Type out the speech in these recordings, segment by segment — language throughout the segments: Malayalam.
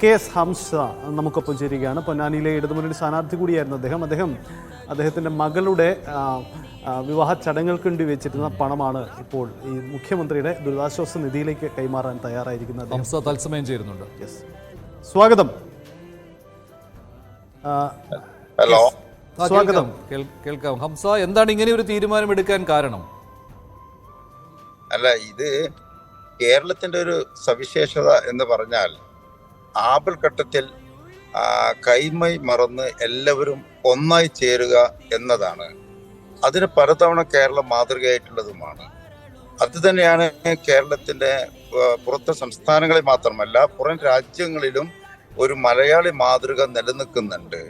കെ എസ് ഹംസ നമുക്കൊപ്പം ചേരുകയാണ്. പൊന്നാനിയിലെ ഇടതുമുന്നണി സ്ഥാനാർത്ഥി കൂടിയായിരുന്നു അദ്ദേഹം. അദ്ദേഹം അദ്ദേഹത്തിന്റെ മകളുടെ വിവാഹ ചടങ്ങുകൾക്ക് വേണ്ടി വെച്ചിരുന്ന പണമാണ് ഇപ്പോൾ ഈ മുഖ്യമന്ത്രിയുടെ ദുരിതാശ്വാസ നിധിയിലേക്ക് കൈമാറാൻ തയ്യാറായിരിക്കുന്നത് അദ്ദേഹം. ഹംസ തത്സമയം ചേരുന്നുണ്ട്. യെസ് സ്വാഗതം. ഹലോ സ്വാഗതം. കേൾക്കാം. ഹംസ എന്താണ് ഇങ്ങനെ ഒരു തീരുമാനം എടുക്കാൻ കാരണം? അല്ല ഇത് കേരളത്തിന്റെ ഒരു സവിശേഷത എന്ന് പറഞ്ഞാൽ ആപൽഘട്ടത്തിൽ ഘട്ടത്തിൽ കൈമൈ മറന്ന് എല്ലാവരും ഒന്നായി ചേരുക എന്നതാണ്. അതിന് പലതവണ കേരളം മാതൃകയായിട്ടുള്ളതുമാണ്. അത് തന്നെയാണ് കേരളത്തിന്റെ ആ, പുറത്തെ സംസ്ഥാനങ്ങളിൽ മാത്രമല്ല പുറം രാജ്യങ്ങളിലും ഒരു മലയാളി മാതൃക നിലനിൽക്കുന്നുണ്ട്.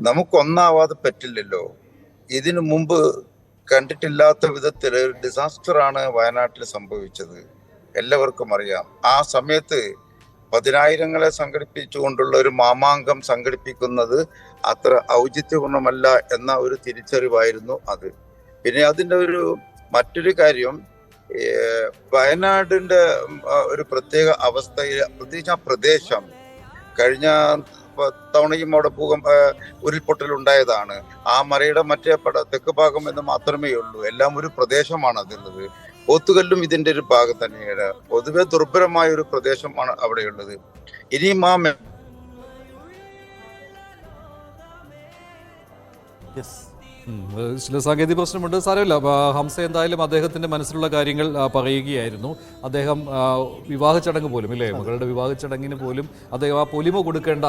നമുക്കൊന്നാവാതെ പറ്റില്ലല്ലോ. ഇതിനു മുമ്പ് കണ്ടിട്ടില്ലാത്ത വിധത്തിൽ ആണ് വയനാട്ടിൽ സംഭവിച്ചത്. എല്ലാവർക്കും അറിയാം. ആ സമയത്ത് പതിനായിരങ്ങളെ സംഘടിപ്പിച്ചുകൊണ്ടുള്ള ഒരു മാമാങ്കം സംഘടിപ്പിക്കുന്നത് അത്ര ഔചിത്യപൂർണമല്ല എന്ന ഒരു തിരിച്ചറിവായിരുന്നു അത്. പിന്നെ അതിന്റെ ഒരു മറ്റൊരു കാര്യം വയനാടിന്റെ ഒരു പ്രത്യേക അവസ്ഥയിൽ പ്രത്യേകിച്ച് ആ പ്രദേശം കഴിഞ്ഞ തവണയും അവിടെ ഭൂകം ഉരുൾപൊട്ടൽ ഉണ്ടായതാണ് ആ മലയുടെ മറ്റേ പട തെക്ക് ഭാഗം എന്ന് മാത്രമേ ഉള്ളൂ. എല്ലാം ഒരു പ്രദേശമാണ് അതിലുള്ളത്. പോത്തുകല്ലും ഇതിന്റെ ഒരു ഭാഗം തന്നെയാണ്. പൊതുവെ ദുർബലമായ ഒരു പ്രദേശമാണ് അവിടെയുള്ളത്. ഇനിയും ആ yes. ചില സാങ്കേതിക പ്രശ്നമുണ്ട്. സാരമില്ല. ഹംസ എന്തായാലും അദ്ദേഹത്തിന്റെ മനസ്സിലുള്ള കാര്യങ്ങൾ പറയുകയായിരുന്നു. അദ്ദേഹം വിവാഹ ചടങ്ങ് പോലും ഇല്ലേ? മകളുടെ വിവാഹ ചടങ്ങിന് പോലും അദ്ദേഹം ആ പൊലിമ കൊടുക്കേണ്ട.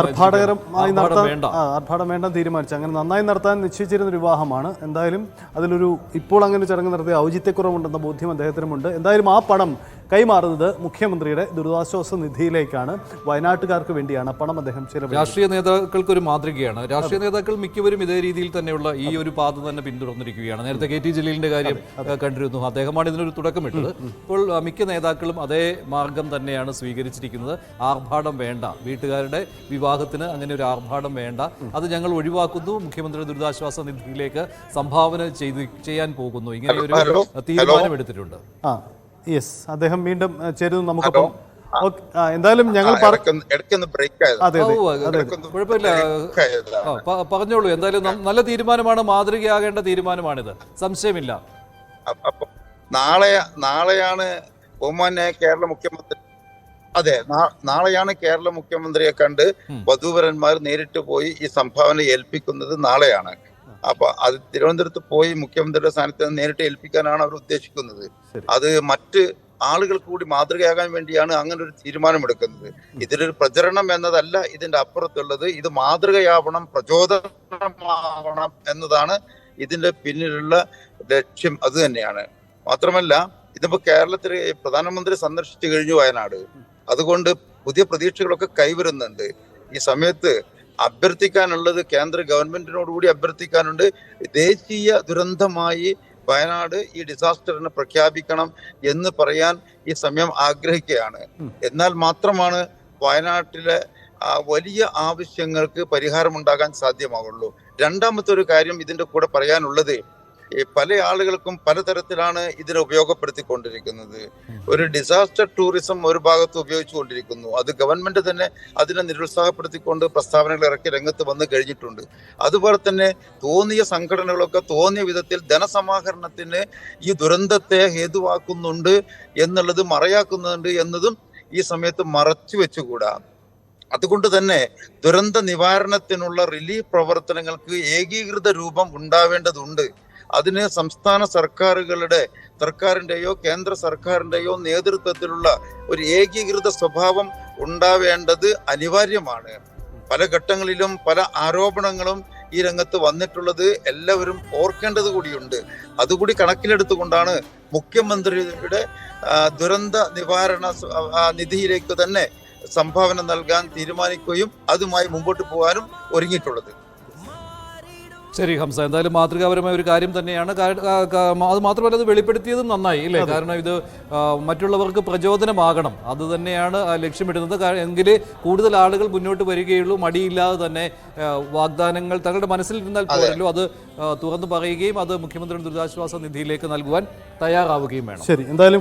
ആർഭാടകരമായി ആർഭാടം നടത്താൻ വേണ്ട. ആർഭാടം വേണ്ട തീരുമാനിച്ചു. അങ്ങനെ നന്നായി നടത്താൻ നിശ്ചയിച്ചിരുന്ന ഒരു വിവാഹമാണ്. എന്തായാലും അതിലൊരു ഇപ്പോൾ അങ്ങനെ ചടങ്ങ് നടത്തിയ ഔചിത്യക്കുറവുണ്ടെന്ന ബോധ്യം അദ്ദേഹത്തിനുമുണ്ട്. എന്തായാലും ആ പണം കൈമാറുന്നത് മുഖ്യമന്ത്രിയുടെ ദുരിതാശ്വാസ നിധിയിലേക്കാണ്. വയനാട്ടുകാർക്ക് വേണ്ടിയാണ് പണം അദ്ദേഹം ചിലവഴിച്ചത് രാഷ്ട്രീയ നേതാക്കൾക്ക് ഒരു മാതൃകയാണ്. രാഷ്ട്രീയ നേതാക്കൾ മിക്കവരും ഇതേ രീതിയിൽ തന്നെയുള്ള ഈ ഒരു പാത തന്നെ പിന്തുടർന്നിരിക്കുകയാണ്. നേരത്തെ കെ ടി ജലീലിന്റെ കാര്യം കണ്ടിരുന്നു. അദ്ദേഹമാണ് ഇതിനൊരു തുടക്കമിട്ടത്. ഇപ്പോൾ മിക്ക നേതാക്കളും അതേ മാർഗം തന്നെയാണ് സ്വീകരിച്ചിരിക്കുന്നത്. ആർഭാടം വേണ്ട. വീട്ടുകാരുടെ വിവാഹത്തിന് അങ്ങനെ ഒരു ആർഭാടം വേണ്ട. അത് ഞങ്ങൾ ഒഴിവാക്കുന്നു. മുഖ്യമന്ത്രിയുടെ ദുരിതാശ്വാസ നിധിയിലേക്ക് സംഭാവന ചെയ്ത് ചെയ്യാൻ പോകുന്നു. ഇങ്ങനെ ഒരു ഹലോ? യെസ് അദ്ദേഹം വീണ്ടും ചേരുന്നു നമുക്കൊപ്പം. എന്തായാലും ഞങ്ങൾ കുഴപ്പമില്ല. പറഞ്ഞോളൂ എന്തായാലും നല്ല തീരുമാനമാണ് മാതൃകയാകേണ്ട തീരുമാനമാണിത്. സംശയമില്ല. നാളെ നാളെയാണ് ബഹുമാനെ കേരള മുഖ്യമന്ത്രി അതെ നാളെയാണ് കേരള മുഖ്യമന്ത്രിയെ കണ്ട് വധൂവരന്മാർ നേരിട്ട് പോയി ഈ സംഭാവന ഏൽപ്പിക്കുന്നത് നാളെയാണ്. അപ്പൊ അത് തിരുവനന്തപുരത്ത് പോയി മുഖ്യമന്ത്രിയുടെ സ്ഥാനത്ത് നേരിട്ട് ഏൽപ്പിക്കാനാണ് അവർ ഉദ്ദേശിക്കുന്നത്. അത് മറ്റ് ആളുകൾക്ക് കൂടി മാതൃകയാകാൻ വേണ്ടിയാണ് അങ്ങനെ ഒരു തീരുമാനമെടുക്കുന്നത്. ഇതിലൊരു പ്രചരണം എന്നതല്ല ഇതിന്റെ അപ്പുറത്തുള്ളത്. ഇത് മാതൃകയാവണം പ്രചോദനമാവണം എന്നതാണ് ഇതിന്റെ പിന്നിലുള്ള ലക്ഷ്യം അത് തന്നെയാണ്. മാത്രമല്ല ഇതിപ്പോ കേരളത്തിൽ പ്രധാനമന്ത്രി സന്ദർശിച്ചു കഴിഞ്ഞു വയനാട്. അതുകൊണ്ട് പുതിയ പ്രതീക്ഷകളൊക്കെ കൈവരുന്നുണ്ട്. ഈ സമയത്ത് അഭ്യർത്ഥിക്കാനുള്ളത് കേന്ദ്ര ഗവൺമെന്റിനോടുകൂടി അഭ്യർത്ഥിക്കാനുണ്ട്. ദേശീയ ദുരന്തമായി വയനാട് ഈ ഡിസാസ്റ്ററിനെ പ്രഖ്യാപിക്കണം എന്ന് പറയാൻ ഈ സമയം ആഗ്രഹിക്കുകയാണ്. എന്നാൽ മാത്രമാണ് വയനാട്ടിലെ വലിയ ആവശ്യങ്ങൾക്ക് പരിഹാരമുണ്ടാകാൻ സാധ്യമാവുള്ളൂ. രണ്ടാമത്തെ ഒരു കാര്യം ഇതിന്റെ കൂടെ പറയാനുള്ളത് പല ആളുകൾക്കും പലതരത്തിലാണ് ഇതിനെ ഉപയോഗപ്പെടുത്തിക്കൊണ്ടിരിക്കുന്നത്. ഒരു ഡിസാസ്റ്റർ ടൂറിസം ഒരു ഭാഗത്ത് ഉപയോഗിച്ചുകൊണ്ടിരിക്കുന്നു. അത് ഗവൺമെന്റ് തന്നെ അതിനെ നിരുത്സാഹപ്പെടുത്തിക്കൊണ്ട് പ്രസ്താവനകൾ ഇറക്കി രംഗത്ത് വന്ന് കഴിഞ്ഞിട്ടുണ്ട്. അതുപോലെ തന്നെ തോന്നിയ സംഘടനകളൊക്കെ തോന്നിയ വിധത്തിൽ ധനസമാഹരണത്തിന് ഈ ദുരന്തത്തെ ഹേതുവാക്കുന്നുണ്ട് എന്നുള്ളത് മറയാക്കുന്നുണ്ട് എന്നതും ഈ സമയത്ത് മറച്ചു വെച്ചുകൂടാ. അതുകൊണ്ട് തന്നെ ദുരന്ത നിവാരണത്തിനുള്ള റിലീഫ് പ്രവർത്തനങ്ങൾക്ക് ഏകീകൃത രൂപം ഉണ്ടാവേണ്ടതുണ്ട്. അതിന് സംസ്ഥാന സർക്കാരുകളുടെ സർക്കാരിന്റെയോ കേന്ദ്ര സർക്കാരിന്റെയോ നേതൃത്വത്തിലുള്ള ഒരു ഏകീകൃത സ്വഭാവം ഉണ്ടാവേണ്ടത് അനിവാര്യമാണ്. പല ഘട്ടങ്ങളിലും പല ആരോപണങ്ങളും ഈ രംഗത്ത് വന്നിട്ടുള്ളത് എല്ലാവരും ഓർക്കേണ്ടത് കൂടിയുണ്ട്. അതുകൂടി കണക്കിലെടുത്തുകൊണ്ടാണ് മുഖ്യമന്ത്രിയുടെ ദുരന്ത നിവാരണ നിധിയിലേക്ക് തന്നെ സംഭാവന നൽകാൻ തീരുമാനിക്കുകയും അതുമായി മുമ്പോട്ട് പോകാനും ഒരുങ്ങിയിട്ടുള്ളത്. ശരി ഹംസ. എന്തായാലും മാതൃകാപരമായ ഒരു കാര്യം തന്നെയാണ്. അത് മാത്രമല്ല അത് വെളിപ്പെടുത്തിയതും നന്നായി ഇല്ലേ? കാരണം ഇത് മറ്റുള്ളവർക്ക് പ്രചോദനമാകണം. അത് തന്നെയാണ് ലക്ഷ്യമിടുന്നത്. എങ്കിലേ കൂടുതൽ ആളുകൾ മുന്നോട്ട് വരികയുള്ളൂ. മടിയില്ലാതെ തന്നെ വാഗ്ദാനങ്ങൾ തങ്ങളുടെ മനസ്സിൽ മനസ്സിലിരുന്നാൽ പോരല്ലോ. അത് തുറന്നു പറയുകയും അത് മുഖ്യമന്ത്രിയുടെ ദുരിതാശ്വാസ നിധിയിലേക്ക് നൽകുവാൻ തയ്യാറാവുകയും വേണം. ശരി എന്തായാലും